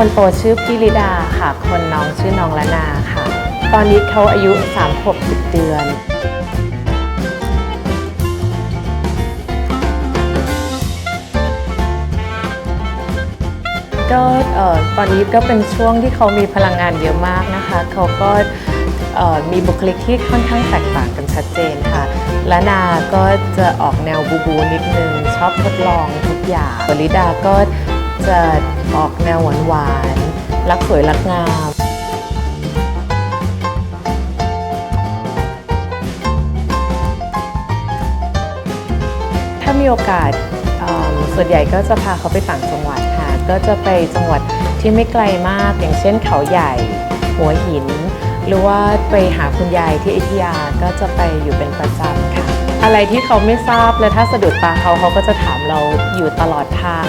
คนโตชื่อพี่ลิดาค่ะ คนน้องชื่อน้องละนาค่ะ ตอนนี้เขาอายุ3ขวบ10 เดือนก็ตอนนี้ก็เป็นช่วงที่เขามีพลังงานเยอะมากนะคะ เขาก็มีบุคลิกที่ค่อนข้างแตกต่างกันชัดเจนค่ะ และนาก็จะออกแนวบูบูนิดนึง ชอบทดลองทุกอย่างลิดาก็ จะออกแนวหวานหวานๆรักสวยรักงามถ้ามีโอกาสส่วนใหญ่ก็จะพาเขาไปต่างจังหวัดค่ะ ก็จะไปจังหวัดที่ไม่ไกลมากอย่างเช่นเขาใหญ่ หัวหิน หรือว่าไปหาคุณยายที่อยุธยาก็จะไปอยู่เป็นประจำค่ะ อะไรที่เขาไม่ทราบและถ้าสะดุดตาเขาเขาก็จะถามเราอยู่ตลอดทาง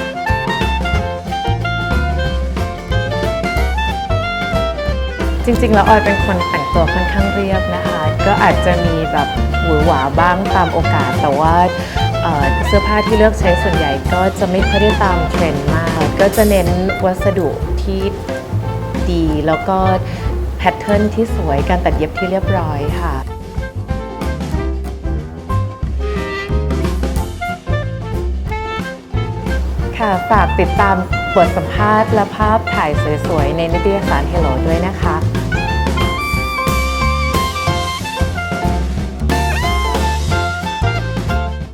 จริงๆ แล้วออยเป็นคนแต่งตัวค่อนข้างเรียบนะคะ ก็อาจจะมีแบบหวือหวาบ้างตามโอกาส แต่ว่าเอ่อเสื้อผ้าที่เลือกใช้ส่วนใหญ่ก็จะไม่ค่อยได้ตามเทรนด์มาก ก็จะเน้นวัสดุที่ดีแล้วก็แพทเทิร์นที่สวยการตัดเย็บที่เรียบร้อยค่ะค่ะฝากติดตามบทสัมภาษณ์และภาพถ่ายสวยๆ ในนิตยสาร Hello ด้วยนะคะ